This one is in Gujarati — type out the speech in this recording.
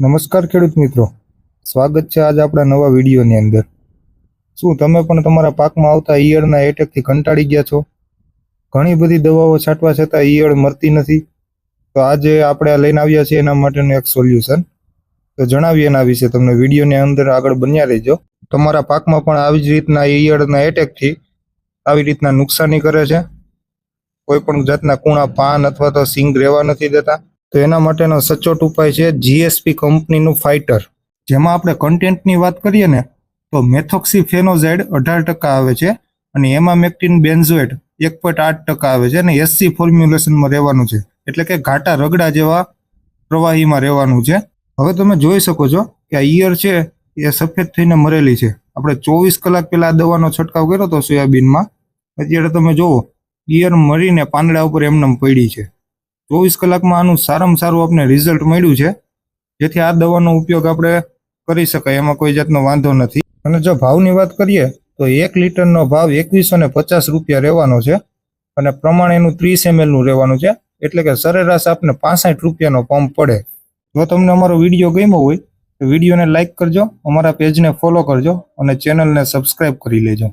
નમસ્કાર ખેડૂત મિત્રો. સ્વાગત છે આજ આપણા નવા વિડીયોની અંદર. શું તમે પણ તમારા પાકમાં આવતા ઈયળના એટેકથી કંટાળી ગયા છો? ઘણી બધી દવાઓ છાંટવા છતાં ઈયળ મરતી નથી. તો આજે આપણે લઈને આવ્યા છીએ એના માટેનું એક સોલ્યુશન. તો જણાવીએ એના વિશે તમને વિડીયોની અંદર આગળ બન્યા રહેજો. તમારા પાકમાં પણ આવી જ રીતના ઈયળના એટેકથી આવી રીતના નુકસાની કરે છે. કોઈ પણ જાતના કૂણા, પાન અથવા તો સિંગ રહેવા નથી દેતા. તો એના માટેનો સચોટ ઉપાય છે જીએસપી કંપનીનું ફાઇટર. જેમાં આપણે કન્ટેન્ટની વાત કરીએ ને, તો મેથોક્સી ફેનોઝાઇડ અઢાર ટકા આવે છે અને એમામેક્ટિન બેન્ઝોએટ એક પોઈન્ટ આઠ ટકા આવે છે અને એસસી ફોર્મ્યુલેશનમાં રહેવાનું છે. એટલે કે ઘાટા રગડા જેવા પ્રવાહીમાં રહેવાનું છે. હવે તમે જોઈ શકો છો કે આ ઈયર છે એ સફેદ થઈને મરેલી છે. આપણે ચોવીસ કલાક પહેલા દવાનો છંટકાવ કર્યો હતો સોયાબીનમાં. અત્યારે તમે જુઓ, ઈયર મરીને પાંદડા ઉપર એમનેમ પડી છે. ચોવીસ કલાકમાં આનું સારામાં સારું આપણે રિઝલ્ટ મળ્યું છે. જેથી આ દવાનો ઉપયોગ આપણે કરી શકાય, એમાં કોઈ જાતનો વાંધો નથી. અને જો ભાવની વાત કરીએ, તો એક લીટરનો ભાવ એકવીસો ને પચાસ રૂપિયા રહેવાનો છે. અને પ્રમાણ એનું ત્રીસ એમએલનું રહેવાનું છે. એટલે કે સરેરાશ આપને પાસઠ રૂપિયાનો પંપ પડે. જો તમને અમારો વીડિયો ગમ્યો હોય, તો વિડીયોને લાઇક કરજો, અમારા પેજને ફોલો કરજો અને ચેનલને સબસ્ક્રાઇબ કરી લેજો.